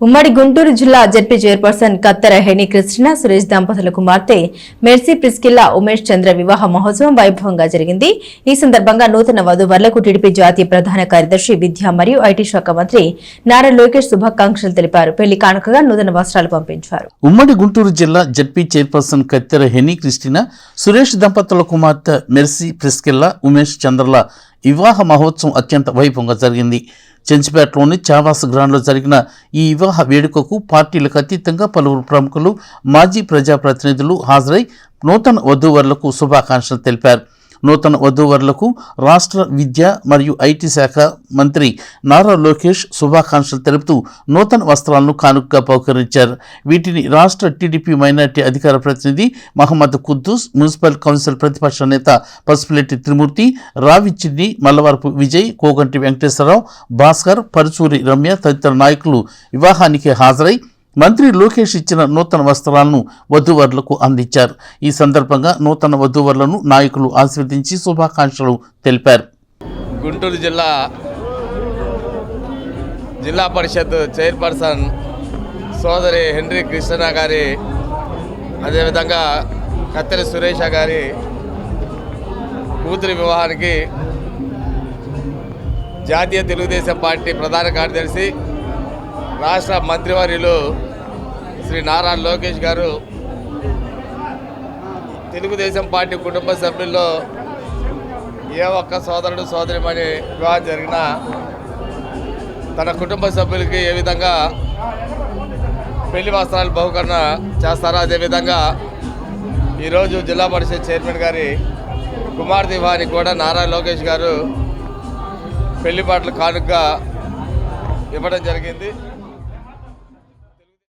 ఉమ్మడి గుంటూరు జిల్లా ZP chairperson కత్తెర హెని కృష్ణ సురేష్ దంపతుల కుమార్తె మెర్సీ ప్రిస్కిల్లా ఉమేష్ చంద్ర వివాహ మహోత్సవం వైభవంగా జరిగింది. ఈ సందర్భంగా నూతన వధువర్లకు టీడీపీ జాతీయ ప్రధాన కార్యదర్శి విద్యా మరియు ఐటీ శాఖ మంత్రి నారా లోకేష్ శుభాకాంక్షలు తెలిపారు. పెళ్ళి కానుకగా నూతన వస్త్రాలు పంపించారు. ఉమ్మడి గుంటూరు జిల్లా జడ్పీ చైర్పర్సన్ కత్తెర హెని క్రిస్టినా సురేష్ దంపతుల కుమార్తె మెర్సీ ప్రిస్కిల్లా ఉమేష్ చంద్రల వివాహ మహోత్సవం అత్యంత వైభవంగా జరిగింది. చెంచిపేటలోని చావాస్ గ్రాండ్లో జరిగిన ఈ వివాహ వేడుకకు పార్టీలకు అతీతంగా పలువురు ప్రముఖులు మాజీ ప్రజాప్రతినిధులు హాజరై నూతన వధూవరులకు శుభాకాంక్షలు తెలిపారు. నూతన వధూవరులకు రాష్ట్ర విద్య మరియు ఐటీ శాఖ మంత్రి నారా లోకేష్ శుభాకాంక్షలు తెలుపుతూ నూతన వస్త్రాలను కానుకగా పౌకరించారు. వీటిని రాష్ట్ర టీడీపీ మైనార్టీ అధికార ప్రతినిధి మహమ్మద్ కుద్దూస్ మున్సిపల్ కౌన్సిల్ ప్రతిపక్ష నేత పసుపులెట్టి త్రిమూర్తి రావిచ్చిన్ని మల్లవరపు విజయ్ కోగంటి వెంకటేశ్వరరావు భాస్కర్ పరుచూరి రమ్య తదితర నాయకులు వివాహానికి హాజరై మంత్రి లోకేష్ ఇచ్చిన నూతన వస్త్రాలను వధూవరులకు అందించారు. ఈ సందర్భంగా నూతన వధూవరులను నాయకులు ఆశీర్వదించి శుభాకాంక్షలు తెలిపారు. గుంటూరు జిల్లా జిల్లా పరిషత్ చైర్పర్సన్ సోదరి హెన్రీ కృష్ణ గారి అదేవిధంగా కత్తెర సురేష గారి కూతురి వివాహానికి జాతీయ తెలుగుదేశం పార్టీ ప్రధాన కార్యదర్శి రాష్ట్ర మంత్రివర్యులు శ్రీ నారా లోకేష్ గారు తెలుగుదేశం పార్టీ కుటుంబ సభ్యుల్లో ఏ ఒక్క సోదరుడు సోదరిమని వివాహం జరిగినా తన కుటుంబ సభ్యులకి ఏ విధంగా పెళ్ళి వస్త్రాలు బహుకరణ చేస్తారో అదేవిధంగా ఈరోజు జిల్లా పరిషత్ చైర్మన్ గారి కుమార్తె వారి కూడా నారా లోకేష్ గారు పెళ్ళి పాటలు కానుకగా ఇవ్వడం జరిగింది.